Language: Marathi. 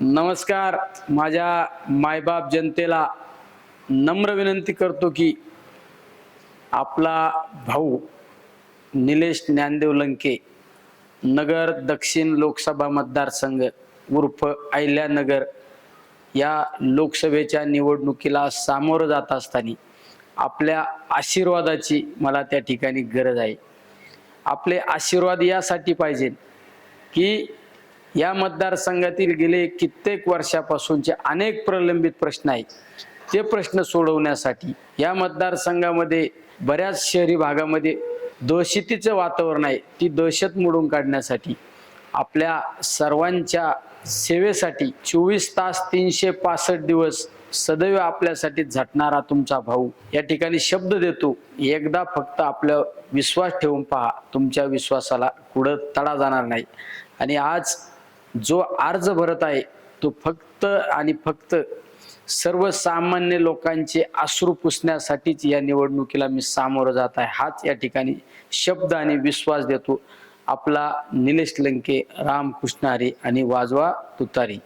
नमस्कार. माझ्या मायबाप जनतेला नम्र विनंती करतो की आपला भाऊ निलेश ज्ञानदेव लंके नगर दक्षिण लोकसभा मतदारसंघ उर्फ अहिल्यानगर या लोकसभेच्या निवडणुकीला सामोरं जात असताना आपल्या आशीर्वादाची मला त्या ठिकाणी गरज आहे. आपले आशीर्वाद यासाठी पाहिजे की या मतदारसंघातील गेले कित्येक वर्षापासूनचे अनेक प्रलंबित प्रश्न आहेत. ते प्रश्न सोडवण्यासाठी या मतदारसंघामध्ये बऱ्याच शहरी भागामध्ये दहशतीचं वातावरण आहे. ती दहशत मोडून काढण्यासाठी आपल्या सर्वांच्या सेवेसाठी चोवीस तास तीनशे पासष्ट दिवस सदैव आपल्यासाठी झटणारा तुमचा भाऊ. या ठिकाणी शब्द देतो. एकदा फक्त आपलं विश्वास ठेवून पहा. तुमच्या विश्वासाला कुठं तडा जाणार नाही. आणि आज जो अर्ज भरत आहे तो फक्त आणि फक्त सर्वसामान्य लोकांचे अश्रू पुसण्यासाठीच या निवडणुकीला मी सामोरं जात आहे. हाच या ठिकाणी शब्द आणि विश्वास देतो. आपला निलेश लंके रामकृष्ण हरी आणि वाजवा तुतारी.